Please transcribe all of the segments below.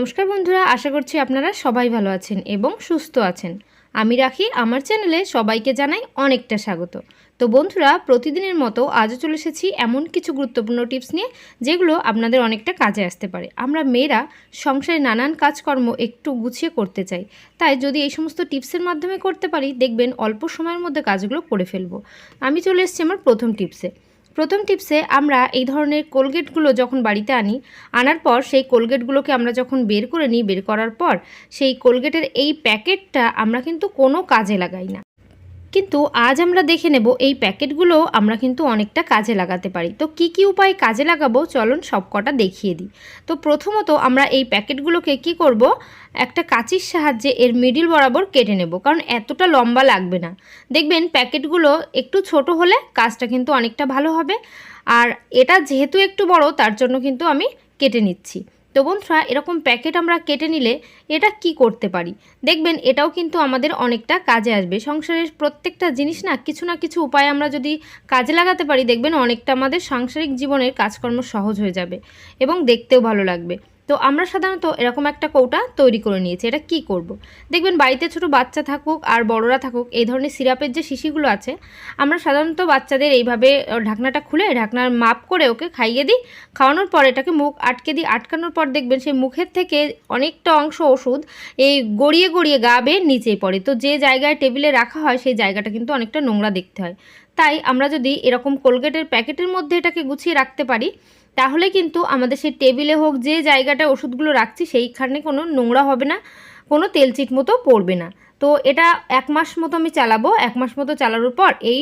নমস্কার বন্ধুরা, আশা করছি আপনারা সবাই ভালো আছেন এবং সুস্থ আছেন। আমি রাখি, আমার চ্যানেলে সবাইকে জানাই অনেকটা স্বাগত। তো বন্ধুরা, প্রতিদিনের মতো আজও চলে এসেছি এমন কিছু গুরুত্বপূর্ণ টিপস নিয়ে, যেগুলো আপনাদের অনেকটা কাজে আসতে পারে। আমরা মেয়েরা সংসারে নানান কাজকর্ম একটু গুছিয়ে করতে চাই। তাই যদি এই সমস্ত টিপসের মাধ্যমে করতে পারি, দেখবেন অল্প সময়ের মধ্যে কাজগুলো করে ফেলব। আমি চলে এসেছি আমার প্রথম টিপসে। প্রথম টিপসে আমরা এই ধরনের কোলগেটগুলো যখন বাড়িতে আনি, আনার পর সেই কোলগেটগুলোকে আমরা যখন বের করে নিই, বের করার পর সেই কোলগেটের এই প্যাকেটটা আমরা কিন্তু কোনো কাজে লাগাই না। কিন্তু আজ আমরা দেখে নেব এই প্যাকেটগুলো আমরা কিন্তু অনেকটা কাজে লাগাতে পারি। তো কি কি উপায় কাজে লাগাবো? চলুন সব কটা দেখিয়ে দিই। তো প্রথমত আমরা এই প্যাকেটগুলোকে কি করব? একটা কাঁচির সাহায্যে এর মিডিল বরাবর কেটে নেব, কারণ এতটা লম্বা লাগবে না। দেখবেন প্যাকেটগুলো একটু ছোট হলে কাজটা কিন্তু অনেকটা ভালো হবে। আর এটা যেহেতু একটু বড়, তার জন্য কিন্তু আমি কেটে নিচ্ছি। তো বন্ধুরা, এরকম প্যাকেট আমরা কেটে নিলে এটা কি করতে পারি? দেখবেন এটাও কিন্তু আমাদের অনেকটা কাজে আসবে। সংসারের প্রত্যেকটা জিনিস না কিছু না কিছু উপায় আমরা যদি কাজে লাগাতে পারি, দেখবেন অনেকটা আমাদের সাংসারিক জীবনের কাজকর্ম সহজ হয়ে যাবে এবং দেখতেও ভালো লাগবে। তো আমরা সাধারণত এরকম একটা কৌটা তৈরি করে নিয়েছি। এটা কি করব। দেখবেন বাড়িতে ছোট বাচ্চা থাকুক আর বড়রা থাকুক, এই ধরনের সিরাপের যে শিশিগুলো আছে, আমরা সাধারণত বাচ্চাদের এইভাবে ঢাকনাটা খুলে ঢাকনার মাপ করে ওকে খাইয়ে দিই। খাওয়ানোর পর এটাকে মুখ আটকে দিই আটকানোর পর দেখবেন সেই মুখের থেকে অনেকটা অংশ ওষুধ এই গড়িয়ে গড়িয়ে গা বেয়ে নিচেই পড়ে। তো যে জায়গায় টেবিলে রাখা হয়, সেই জায়গাটা কিন্তু অনেকটা নোংরা দেখতে হয়। তাই আমরা যদি এরকম কোলগেটের প্যাকেটের মধ্যে এটাকে গুছিয়ে রাখতে পারি তাহলে কিন্তু আমাদের সেই টেবিলে হোক যে জায়গাটায় ওষুধগুলো রাখছি, সেইখানে কোনো নোংরা হবে না, কোনো তেলচিট মতো পড়বে না। তো এটা এক মাস মতো আমি চালাবো, এক মাস মতো চালানোর পর এই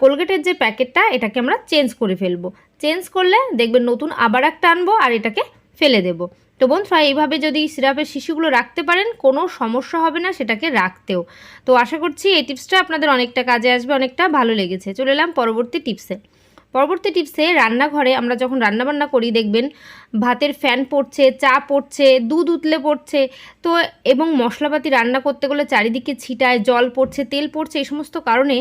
কোলগেটের যে প্যাকেটটা, এটাকে আমরা চেঞ্জ করে ফেলব। চেঞ্জ করলে দেখবেন নতুন আবার একটা আনব আর এটাকে ফেলে দেবো। তো বন্ধুরা, এইভাবে যদি সিরাপের শিশুগুলো রাখতে পারেন, কোনো সমস্যা হবে না সেটাকে রাখতেও। তো আশা করছি এই টিপসটা আপনাদের অনেকটা কাজে আসবে, অনেকটা ভালো লেগেছে। চলে এলাম পরবর্তী টিপসে। পরবর্তী টিপসে রান্নাঘরে আমরা যখন রান্নাবান্না করি, দেখবেন ভাতের ফ্যান পড়ছে, চা পড়ছে, দুধ উতলে পড়ছে, তো এবং মশলাপাতি রান্না করতে গেলে চারিদিকে ছিটায়, জল পড়ছে, তেল পড়ছে, এই সমস্ত কারণে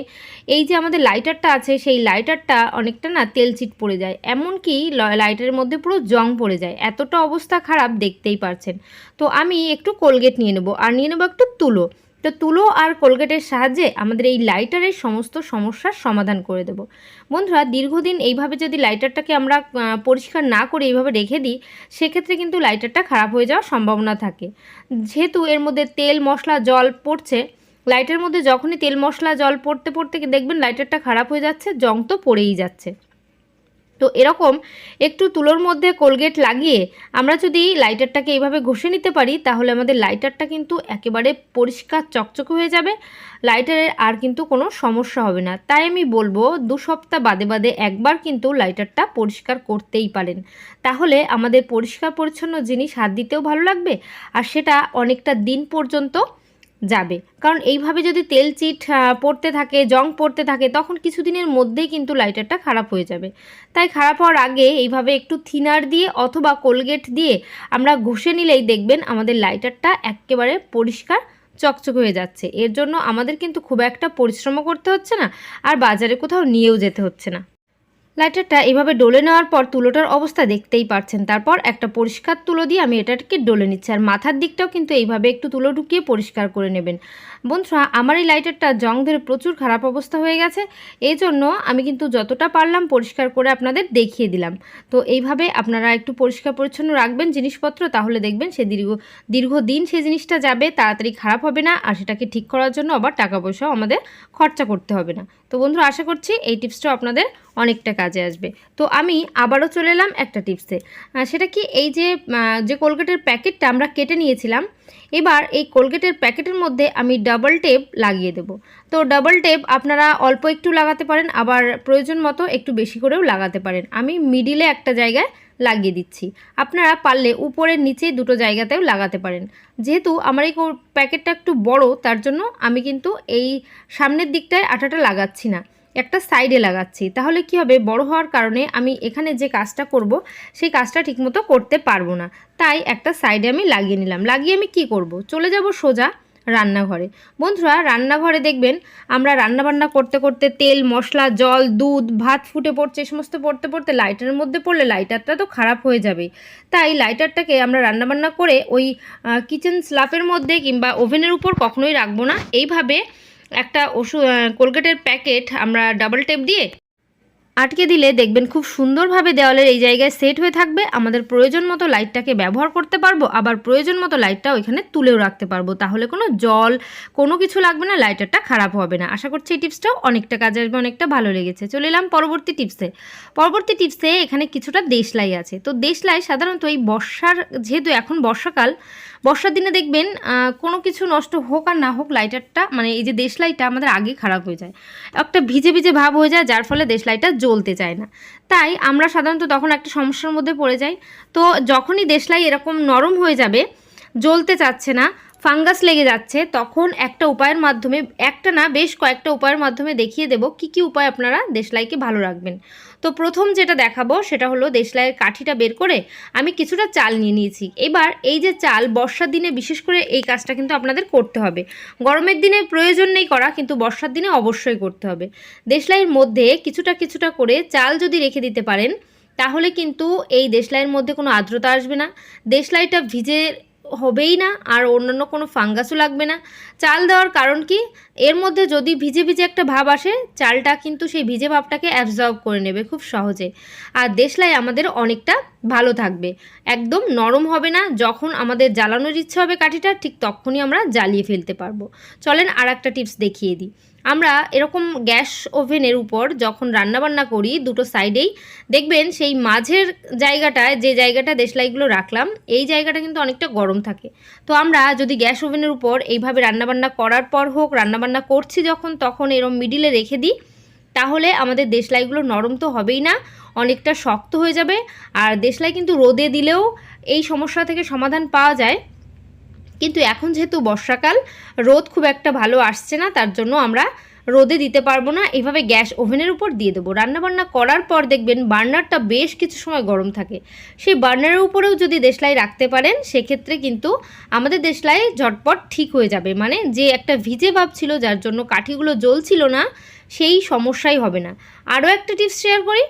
এই যে আমাদের লাইটারটা আছে, সেই লাইটারটা অনেকটা না তেল চিট পড়ে যায়। এমনকি লাইটারের মধ্যে পুরো জং পড়ে যায়। এতটা অবস্থা খারাপ দেখতেই পারছেন। তো আমি একটু কোলগেট নিয়ে নেব। আর নিয়ে নেব একটু তুলো। তো তুলো আর কোলগেটের সাহায্যে আমাদের এই লাইটারের সমস্ত সমস্যার সমাধান করে দেব। বন্ধুরা, দীর্ঘদিন এইভাবে যদি লাইটারটাকে আমরা পরিষ্কার না করে এইভাবে রেখে দিই, সেক্ষেত্রে কিন্তু লাইটারটা খারাপ হয়ে যাওয়ার সম্ভাবনা থাকে। যেহেতু এর মধ্যে তেল, মশলা, জল পড়ছে, লাইটার মধ্যে যখনই তেল, মশলা, জল পড়তে পড়তে দেখবেন লাইটারটা খারাপ হয়ে যাচ্ছে, জং তো পড়েই যাচ্ছে। তো এরকম একটু তুলোর মধ্যে কোলগেট লাগিয়ে আমরা যদি লাইটারটাকে এইভাবে ঘষে নিতে পারি, তাহলে আমাদের লাইটারটা কিন্তু একেবারে পরিষ্কার চকচকে হয়ে যাবে। লাইটারের আর কিন্তু কোনো সমস্যা হবে না। তাই আমি বলব, দু সপ্তাহ বাদে বাদে একবার কিন্তু লাইটারটা পরিষ্কার করতেই পারেন। তাহলে আমাদের পরিষ্কার পরিচ্ছন্ন জিনিস হাত দিতেও ভালো লাগবে, আর সেটা অনেকটা দিন পর্যন্ত যাবে। কারণ এইভাবে যদি তেল চিট পড়তে থাকে, জং পড়তে থাকে, তখন কিছুদিনের মধ্যেই কিন্তু লাইটারটা খারাপ হয়ে যাবে। তাই খারাপ হওয়ার আগে এইভাবে একটু থিনার দিয়ে অথবা কোলগেট দিয়ে আমরা ঘষে নিলেই দেখবেন আমাদের লাইটারটা একেবারে পরিষ্কার চকচক হয়ে যাচ্ছে। এর জন্য আমাদের কিন্তু খুব একটা পরিশ্রমও করতে হচ্ছে না, আর বাজারে কোথাও নিয়েও যেতে হচ্ছে না। লাইটারটা এভাবে ডলে নেওয়ার পর তুলোটার অবস্থা দেখতেই পারছেন। তারপর একটা পরিষ্কার তুলো দিয়ে আমি এটাকে ডলে নিচ্ছি। আর মাথার দিকটাও কিন্তু এইভাবে একটু তুলো ঢুকিয়ে পরিষ্কার করে নেবেন। বন্ধুরা, আমার এই লাইটারটা জং ধরে প্রচুর খারাপ অবস্থা হয়ে গেছে। এই জন্য আমি কিন্তু যতটা পারলাম পরিষ্কার করে আপনাদের দেখিয়ে দিলাম। তো এইভাবে আপনারা একটু পরিষ্কার পরিচ্ছন্ন রাখবেন জিনিসপত্র, তাহলে দেখবেন সে দীর্ঘ, দীর্ঘদিন সেই জিনিসটা যাবে, তাড়াতাড়ি খারাপ হবে না। আর সেটাকে ঠিক করার জন্য আবার টাকা পয়সাও আমাদের খরচা করতে হবে না। তো বন্ধুরা, আশা করছি এই টিপসটাও আপনাদের অনেকটা কাজে আসবে। তো আমি আবারও চলে এলাম একটা টিপসে। সেটা কি এই যে যে কোলগেটের প্যাকেটটা আমরা কেটে নিয়েছিলাম, এবার এই কোলগেটের প্যাকেটের মধ্যে আমি ডাবল টেপ লাগিয়ে দেব। তো ডাবল টেপ আপনারা অল্প একটু লাগাতে পারেন, আবার প্রয়োজন মতো একটু বেশি করেও লাগাতে পারেন। আমি মিডিলে একটা জায়গায় লাগিয়ে দিচ্ছি। আপনারা পারলে উপরের নিচে দুটো জায়গাতেও লাগাতে পারেন। যেহেতু আমার এই প্যাকেটটা একটু বড়, তার জন্য আমি কিন্তু এই সামনের দিকটায় আটাটা লাগাচ্ছি না। একটা সাইডে লাগাচ্ছি। তাহলে কি হবে? বড় হওয়ার কারণে আমি এখানে যে কাজটা করব, সেই কাজটা ঠিকমতো করতে পারব না। তাই একটা সাইডে আমি লাগিয়ে নিলাম। লাগিয়ে আমি কি করব? চলে যাব সোজা। রান্নাঘরে। বন্ধুরা, রান্নাঘরে দেখবেন আমরা রান্নাবান্না করতে করতে তেল, মশলা, জল, দুধ, ভাত ফুটে পড়ছে সমস্ত পড়তে পড়তে লাইটারের মধ্যে পড়লে লাইটারটা তো খারাপ হয়ে যাবে। তাই লাইটারটাকে আমরা রান্নাবান্না করে ওই কিচেন স্ল্যাপের মধ্যে কিংবা ওভেনের উপর কখনোই রাখব না। এইভাবে একটা ওষুধ কোলগেটের প্যাকেট আমরা ডাবল টেপ দিয়ে আটকে দিলে দেখবেন খুব সুন্দরভাবে দেওয়ালের এই জায়গায় সেট হয়ে থাকবে। আমাদের প্রয়োজন মতো লাইটটাকে ব্যবহার করতে পারব, আবার প্রয়োজন মতো লাইটটা ওইখানে তুলেও রাখতে পারব। তাহলে কোনো জল, কোনো কিছু লাগবে না, লাইটারটা খারাপ হবে না। আশা করছি এই টিপসটাও অনেকটা কাজে আসবে, অনেকটা ভালো লেগেছে। চলে এলাম পরবর্তী টিপসে। পরবর্তী টিপসে এখানে কিছুটা দেশলাই আছে। তো দেশলাই সাধারণত এই বর্ষার, যেহেতু এখন বর্ষাকাল, বর্ষার দিনে দেখবেন কোনো কিছু নষ্ট হোক আর না হোক, লাইটারটা মানে এই যে দেশলাইটা আমাদের আগে খারাপ হয়ে যায়। একটা ভিজে ভিজে ভাব হয়ে যায়, যার ফলে দেশলাইটা জ্বলতে চায় না। তাই আমরা সাধারণত তখন একটা সমস্যার মধ্যে পড়ে যাই। তো যখনই দেশলাই এরকম নরম হয়ে যাবে, জ্বলতে চাচ্ছে না, ফাঙ্গাস লেগে যাচ্ছে, তখন একটা উপায়ের মাধ্যমে, একটা না, বেশ কয়েকটা উপায়ের মাধ্যমে দেখিয়ে দেব কি কি উপায় আপনারা দেশলাইকে ভালো রাখবেন। তো প্রথম যেটা দেখাবো সেটা হলো দেশলাইয়ের কাঠিটা বের করে আমি কিছুটা চাল নিয়ে নিয়েছি। এবার এই যে চাল বর্ষার দিনে বিশেষ করে এই কাজটা কিন্তু আপনাদের করতে হবে। গরমের দিনে প্রয়োজন নেই করা, কিন্তু বর্ষার দিনে অবশ্যই করতে হবে। দেশলাইয়ের মধ্যে কিছুটা কিছুটা করে চাল যদি রেখে দিতে পারেন, তাহলে কিন্তু এই দেশলাইয়ের মধ্যে কোনো আর্দ্রতা আসবে না। দেশলাইটা ভিজে হবেই না, আর অন্যান্য কোনো ফাঙ্গাসও লাগবে না। চাল দেওয়ার কারণ কি? এর মধ্যে যদি ভিজে ভিজে একটা ভাব আসে, চালটা কিন্তু সেই ভিজে ভাবটাকে অ্যাবজর্ব করে নেবে খুব সহজে। আর দেশলাই আমাদের অনেকটা ভালো থাকবে। একদম নরম হবে না, যখন আমাদের জ্বালানোর ইচ্ছে হবে কাঠিটা, ঠিক তখনই আমরা জ্বালিয়ে ফেলতে পারব। চলেন আর একটা টিপস দেখিয়ে দিই। আমরা এরকম গ্যাস ওভেনের উপর যখন রান্নাবান্না করি দুটো সাইডেই, দেখবেন সেই মাঝের জায়গাটায় যে জায়গাটা দেশলাইগুলো রাখলাম, এই জায়গাটা কিন্তু অনেকটা গরম থাকে। তো আমরা যদি গ্যাস ওভেনের উপর এইভাবে রান্নাবান্না করার পর হোক, রান্নাবান্না করছি যখন, তখন এরম মিডিলে রেখে দিই, তাহলে আমাদের দেশলাইগুলো নরম তো হবেই না, অনেকটা শক্ত হয়ে যাবে। আর দেশলাই কিন্তু রোদে দিলেও এই সমস্যা থেকে সমাধান পাওয়া যায়। কিন্তু এখন যেহেতু বর্ষাকাল, রোদ খুব একটা ভালো আসছে না, তার জন্য আমরা রোদে দিতে পারব না। এভাবে গ্যাস ওভেনের উপর দিয়ে দেবো। রান্নাবান্না করার পর দেখবেন বার্নারটা বেশ কিছু সময় গরম থাকে। সেই বার্নারের উপরেও যদি দেশলাই রাখতে পারেন, সেক্ষেত্রে কিন্তু আমাদের দেশলাই ঝটপট ঠিক হয়ে যাবে। মানে যে একটা ভিজে ভাব ছিল, যার জন্য কাঠিগুলো জ্বলছিল না, সেই সমস্যাই হবে না। আরও একটা টিপস শেয়ার করি।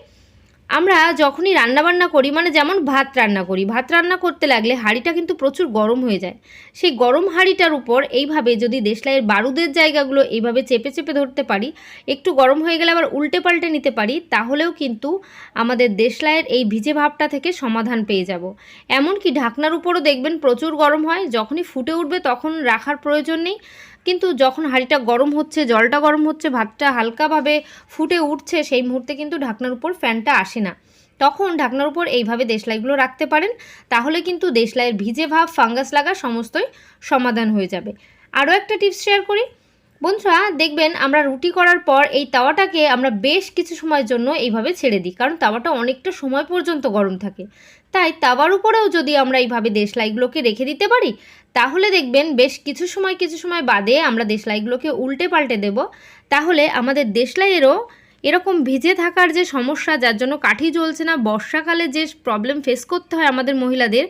আমরা যখনই রান্নাবান্না করি মানে যেমন ভাত রান্না করি, ভাত রান্না করতে লাগলে হাঁড়িটা কিন্তু প্রচুর গরম হয়ে যায়। সেই গরম হাঁড়িটার উপর এইভাবে যদি দেশলাইয়ের বারুদের জায়গাগুলো এইভাবে চেপে চেপে ধরতে পারি, একটু গরম হয়ে গেলে আবার উল্টে পাল্টে নিতে পারি, তাহলেও কিন্তু আমাদের দেশলাইয়ের এই ভিজে ভাবটা থেকে সমাধান পেয়ে যাব। এমনকি ঢাকনার উপরও দেখবেন প্রচুর গরম হয়, যখনই ফুটে উঠবে তখন রাখার প্রয়োজন নেই। কিন্তু যখন হাঁড়িটা গরম হচ্ছে, জলটা গরম হচ্ছে, ভাতটা হালকাভাবে ফুটে উঠছে, সেই মুহূর্তে কিন্তু ঢাকনার উপর ফ্যানটা আসে না। তখন ঢাকনার উপর এইভাবে দেশলাইগুলো রাখতে পারেন, তাহলে কিন্তু দেশলাইয়ের ভিজে ভাব, ফাঙ্গাস লাগা সমস্তই সমাধান হয়ে যাবে। আরও একটা টিপস শেয়ার করি। বন্ধুরা, দেখবেন আমরা রুটি করার পর এই তাওয়াটাকে আমরা বেশ কিছু সময়ের জন্য এইভাবে ছেড়ে দিই, কারণ তাওয়াটা অনেকটা সময় পর্যন্ত গরম থাকে। তাই তাওয়ার উপরেও যদি আমরা এইভাবে দেশলাইগুলোকে রেখে দিতে পারি তাহলে দেখবেন বেশ কিছু সময় কিছু সময় বাদে আমরা দেশলাইগুলোকে উল্টে পাল্টে দেব। তাহলে আমাদের দেশলাইয়েরও এরকম ভিজে থাকার যে সমস্যা, যার জন্য কাঠি জ্বলছে না, বর্ষাকালে যে প্রবলেম ফেস করতে হয় আমাদের মহিলাদের,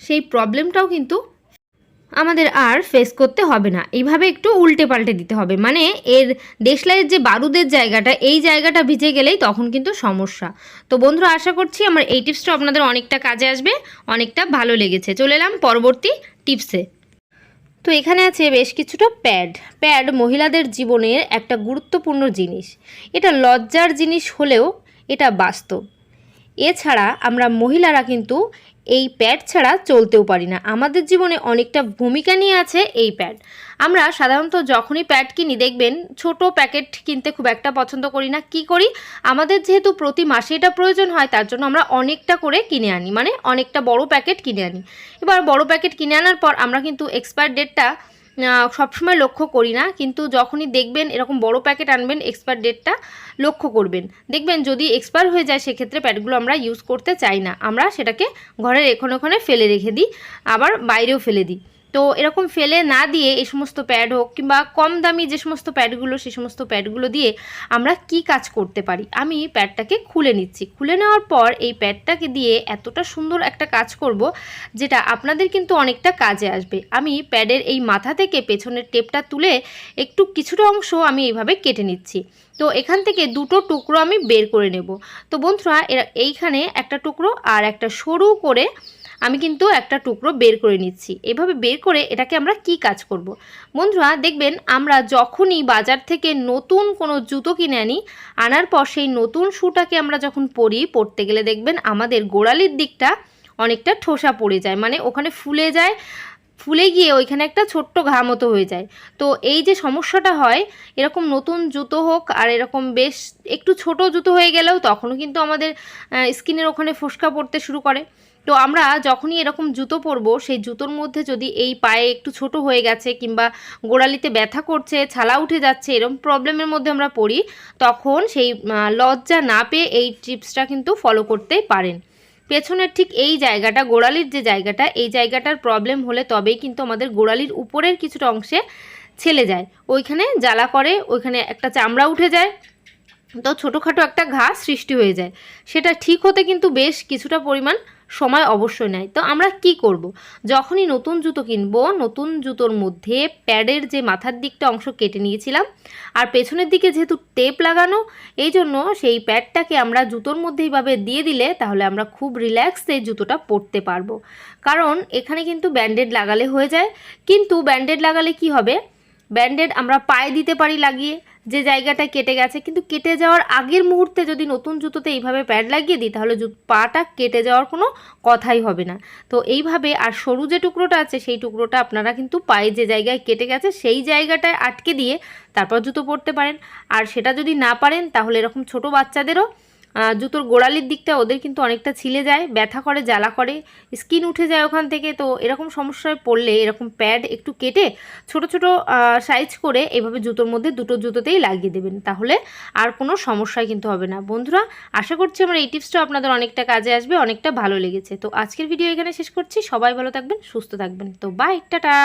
সেই প্রবলেমটাও কিন্তু আমাদের আর ফেস করতে হবে না। এইভাবে একটু উল্টে পাল্টে দিতে হবে। মানে এর দেশলাইয়ের যে বারুদের জায়গাটা, এই জায়গাটা ভিজে গেলেই তখন কিন্তু সমস্যা। তো বন্ধুরা, আশা করছি আমার এই টিপসটা আপনাদের অনেকটা কাজে আসবে, অনেকটা ভালো লেগেছে। চলে এলাম পরবর্তী টিপসে। তো এখানে আছে বেশ কিছুটা প্যাড। প্যাড মহিলাদের জীবনের একটা গুরুত্বপূর্ণ জিনিস। এটা লজ্জার জিনিস হলেও এটা বাস্তব। এছাড়া আমরা মহিলারা কিন্তু এই প্যাড ছাড়া চলতেও পারি না। আমাদের জীবনে অনেকটা ভূমিকা নিয়ে আছে এই প্যাড আমরা সাধারণত যখনই প্যাড কিনি, দেখবেন ছোট প্যাকেট কিনতে খুব একটা পছন্দ করি না। কি করি? আমাদের যেহেতু প্রতি মাসে এটা প্রয়োজন হয়, তার জন্য আমরা অনেকটা করে কিনে আনি। মানে অনেকটা বড় প্যাকেট কিনে আনি। এবার বড় প্যাকেট কিনে আনার পর আমরা কিন্তু এক্সপায়ার ডেটটা সবসময় লক্ষ্য করি না, কিন্তু যখনই দেখবেন এরকম বড় প্যাকেট আনবেন এক্সপায়ার ডেটটা লক্ষ্য করবেন। দেখবেন যদি এক্সপায়ার হয়ে যায়, সেক্ষেত্রে প্যাডগুলো আমরা ইউজ করতে চাই না। আমরা সেটাকে ঘরের এখানে ওখানে ফেলে রেখে দিই, আবার বাইরেও ফেলে দিই। তো এরকম ফেলে না দিয়ে এই সমস্ত প্যাড হোক কিংবা কম দামি যে সমস্ত প্যাডগুলো সেই সমস্ত প্যাডগুলো দিয়ে আমরা কি কাজ করতে পারি? আমি প্যাডটাকে খুলে নিচ্ছি। খুলে নেওয়ার পর এই প্যাডটাকে দিয়ে এতটা সুন্দর একটা কাজ করব যেটা আপনাদের কিন্তু অনেকটা কাজে আসবে। আমি প্যাডের এই মাথা থেকে পেছনের টেপটা তুলে একটু কিছুটা অংশ আমি এইভাবে কেটে নিচ্ছি। তো এখান থেকে দুটো টুকরো আমি বের করে নেব। তো বন্ধুরা, এরা এইখানে একটা টুকরো আর একটা সরু করে আমি কিন্তু একটা টুকরো বের করে নিচ্ছি। এভাবে বের করে এটাকে আমরা কি কাজ করব। বন্ধুরা, দেখবেন আমরা যখনই বাজার থেকে নতুন কোনো জুতো কিনে আনি, আনার পর সেই নতুন শুটাকে আমরা যখন পরি, পরতে গেলে দেখবেন আমাদের গোড়ালির দিকটা অনেকটা ঠোসা পড়ে যায়। মানে ওখানে ফুলে যায়, ফুলে গিয়ে ওইখানে একটা ছোট্ট ঘা মতো হয়ে যায়। তো এই যে সমস্যাটা হয়, এরকম নতুন জুতো হোক আর এরকম বেশ একটু ছোট জুতো হয়ে গেলেও তখনও কিন্তু আমাদের স্কিনের ওখানে ফোসকা পড়তে শুরু করে। তো আমরা যখনই এরকম জুতো পরবো, সেই জুতোর মধ্যে যদি এই পায়ে একটু ছোট হয়ে গেছে কিংবা গোড়ালিতে ব্যথা করছে, ছালা উঠে যাচ্ছে এরকম প্রবলেমের মধ্যে আমরা পড়ি, তখন সেই লজ্জা না পেয়ে এই টিপসটা কিন্তু ফলো করতে পারেন। পেছনের ঠিক এই জায়গাটা, গোড়ালির যে জায়গাটা, এই জায়গাটার প্রবলেম হলে তবেই কিন্তু আমাদের গোড়ালির উপরের কিছুটা অংশে ছেলে যায়। ওইখানে জ্বালা করে, ওইখানে একটা চামড়া উঠে যায়, তো ছোটোখাটো একটা ঘা সৃষ্টি হয়ে যায়। সেটা ঠিক হতে কিন্তু বেশ কিছুটা পরিমাণ সময় অবশ্যই নেয়। তো আমরা কি করব। যখনই নতুন জুতো কিনবো, নতুন জুতোর মধ্যে প্যাডের যে মাথার দিকটা অংশ কেটে নিয়েছিলাম, আর পেছনের দিকে যেহেতু টেপ লাগানো, এই জন্য সেই প্যাডটাকে আমরা জুতোর মধ্যে এইভাবে দিয়ে দিলে তাহলে আমরা খুব রিল্যাক্সে জুতোটা পরতে পারব। কারণ এখানে কিন্তু ব্যান্ডেড লাগালে হয়ে যায়। কিন্তু ব্যান্ডেড লাগালে কি হবে? ব্যান্ডেড আমরা পায়ে দিতে পারি লাগিয়ে। যে জায়গাটা কেটে গেছে, কিন্তু কেটে যাওয়ার আগের মুহূর্তে যদি নতুন জুতোতে এইভাবে প্যাড লাগিয়ে দিই, তাহলে পাটা কেটে যাওয়ার কোনো কথাই হবে না। তো এইভাবে আর সরু যে টুকরোটা আছে, সেই টুকরোটা আপনারা কিন্তু পায়ে যে জায়গায় কেটে গেছে, সেই জায়গাটায় আটকে দিয়ে তারপর জুতো পরতে পারেন। আর সেটা যদি না পারেন, তাহলে এরকম ছোট বাচ্চাদেরও জুতোর গোড়ালির দিকটা ওদের কিন্তু অনেকটা ছিলে যায়, ব্যথা করে, জ্বালা করে, স্কিন উঠে যায় ওখান থেকে। তো এরকম সমস্যায় পড়লে এরকম প্যাড একটু কেটে ছোট ছোট সাইজ করে এভাবে জুতোর মধ্যে দুটো জুতোতেই লাগিয়ে দেবেন। তাহলে আর কোনো সমস্যাই কিন্তু হবে না। বন্ধুরা, আশা করছি আমার এই টিপসটা আপনাদের অনেকটা কাজে আসবে, অনেকটা ভালো লেগেছে। তো আজকের ভিডিও এখানে শেষ করছি। সবাই ভালো থাকবেন, সুস্থ থাকবেন। তো বাই টাটা!